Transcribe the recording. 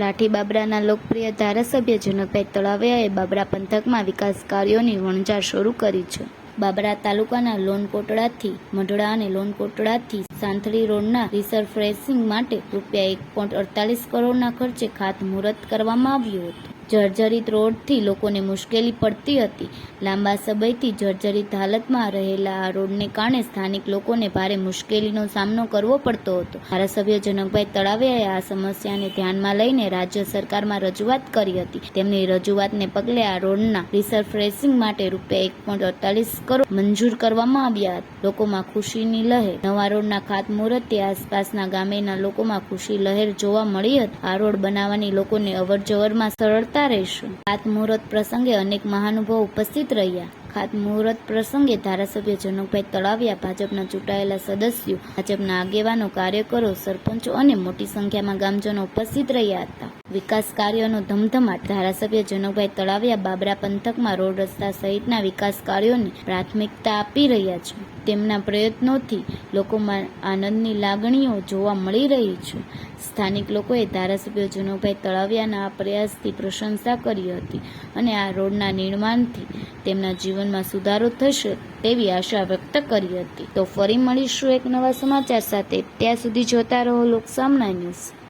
લાઠી બાબરાના લોકપ્રિય ધારાસભ્ય જનકભાઈ તળાવિયાએ બાબરા પંથકમાં વિકાસ કાર્યોની વણઝાર શરૂ કરી છે. બાબરા તાલુકાના લોનકોટડાથી મઢડા અને લોનકોટડાથી સાંથળી રોડના રિસરફ્રેશિંગ માટે રૂપિયા એક પોઈન્ટ અડતાલીસ કરોડના ખર્ચે ખાતમુહૂર્ત કરવામાં આવ્યું હતું. જર્જરિત રોડથી લોકોને મુશ્કેલી પડતી હતી. લાંબા સમયથી જર્જરિત હાલતમાં રહેલા આ રોડને કારણે સ્થાનિક લોકોને ભારે મુશ્કેલીનો સામનો કરવો પડતો હતો. ધારાસભ્ય જનકભાઈ તળાવિયાએ આ સમસ્યાને ધ્યાનમાં લઈને રાજ્ય સરકારમાં રજૂઆત કરી હતી. તેમની રજૂઆતને પગલે આ રોડના રિસરફ્રેશિંગ માટે રૂપિયા એક પોઈન્ટ અડતાલીસ કરોડ મંજૂર કરવામાં આવ્યા હતા. લોકોમાં ખુશીની લહેર. નવા રોડના ખાતમુહૂર્તથી આસપાસના ગામેના લોકોમાં ખુશી લહેર જોવા મળી હતી. આ રોડ બનાવવાની લોકોને અવરજવરમાં સરળતા રહેશે. ખાતમુહૂર્ત પ્રસંગે અનેક મહાનુભાવો ઉપસ્થિત રહ્યા. ખાતમુહૂર્ત પ્રસંગે ધારાસભ્ય જનકભાઈ તળાવિયા. ભાજપના ચૂંટાયેલા સદસ્યો, ભાજપના આગેવાનો, કાર્યકરો, સરપંચો અને મોટી સંખ્યામાં ગામજનો ઉપસ્થિત રહ્યા હતા. વિકાસ કાર્યોનો ધમધમાટ ધારાસભ્ય જનકભાઈ તળાવિયા બાબરા પંથકમાં રોડ રસ્તા સહિતના વિકાસ કાર્યોને પ્રાથમિકતા આપી રહ્યા છે. તેમના પ્રયત્નોથી લોકોમાં આનંદની લાગણીઓ જોવા મળી રહી છે. સ્થાનિક લોકોએ ધારાસભ્ય જનકભાઈ તળાવિયાના આ પ્રયાસથી પ્રશંસા કરી હતી અને આ રોડના નિર્માણથી તેમના જીવનમાં સુધારો થશે તેવી આશા વ્યક્ત કરી હતી. તો ફરી મળીશું એક નવા સમાચાર સાથે. ત્યાં સુધી જોતા રહો લોકસામના ન્યૂઝ.